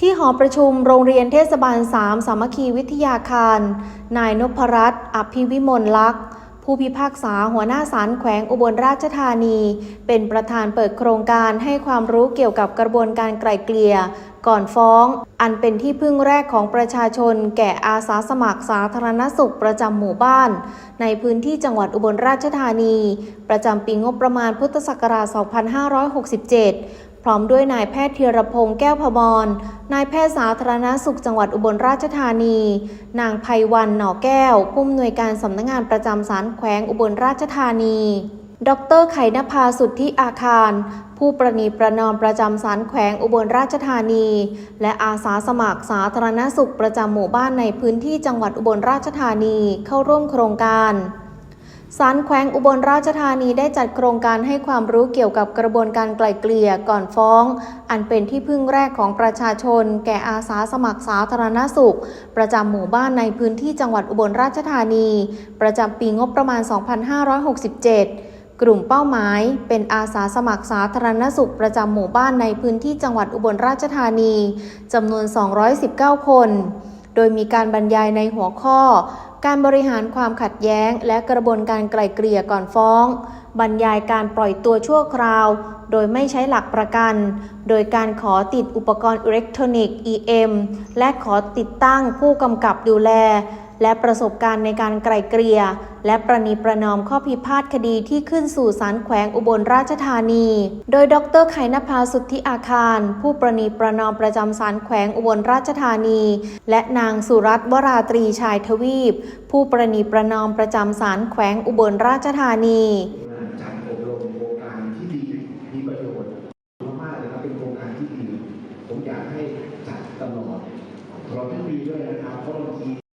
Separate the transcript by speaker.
Speaker 1: ที่หอประชุมโรงเรียนเทศบาล 3 สามัคคีวิทยาคาร นายนพรัตน์อภิวิมลลักษ์ผู้พิพากษาหัวหน้าศาลแขวงอุบลราชธานี เป็นประธานเปิดโครงการให้ความรู้เกี่ยวกับกระบวนการไกล่เกลี่ย ก่อนฟ้อง อันเป็นที่พึ่งแรกของประชาชน แก่อาสาสมัครสาธารณสุขประจำหมู่บ้าน ในพื้นที่จังหวัดอุบลราชธานี ประจำปีงบประมาณพุทธศักราช 2567 พร้อมด้วยนายแพทย์ธียรพงษ์แก้วพมร นายแพทย์สาธารณสุขจังหวัดอุบลราชธานี นางไพวันหน่อแก้ว ผู้อำนวยการสำนักงานประจำสารแขวงอุบลราชธานี ดรไข่นภาสุทธิอาคาร ผู้ประนีประนอมประจำสารแขวงอุบลราชธานี และอาสาสมัครสาธารณสุขประจำหมู่บ้านในพื้นที่จังหวัดอุบลราชธานีเข้าร่วมโครงการ ศาลแขวงอุบลราชธานีได้จัดโครงการให้ความรู้เกี่ยวกับกระบวนการไกล่เกลี่ยก่อนฟ้อง อันเป็นที่พึ่งแรกของประชาชน แก่อาสาสมัครสาธารณสุข ประจำหมู่บ้านในพื้นที่จังหวัดอุบลราชธานี ประจำปีงบประมาณ 2567กลุ่มเป้าหมายเป็นอาสาสมัครสาธารณสุขประจำหมู่บ้านในพื้นที่จังหวัดอุบลราชธานีจำนวน 219 คน โดยมีการบรรยายในหัวข้อ การบริหารความขัดแย้ง และกระบวนการไกล่เกลี่ยก่อนฟ้อง บรรยายการปล่อยตัวชั่วคราว โดยไม่ใช้หลักประกัน โดยการขอติดอุปกรณ์อิเล็กทรอนิกส์ EM และขอติดตั้งผู้กำกับดูแล และประสบการณ์ในการไกล่เกลี่ย และประนีประนอมข้อพิพาทคดีที่ขึ้นสู่ศาลแขวงอุบลราชธานี โดยดรไขนภาสุทธิอาคาร ผู้ประนีประนอมประจำศาลแขวงอุบลราชธานี และนางสุรัตน์วราตรีชายทวีป ผู้ประนีประนอมประจำศาลแขวงอุบลราชธานี
Speaker 2: จัดอบรมโครงการที่ดีมีประโยชน์มากๆเลยครับเป็นโครงการที่ดีผมอยากให้จัดตลอดตลอดทั้งปีด้วยนะครับเพราะบางที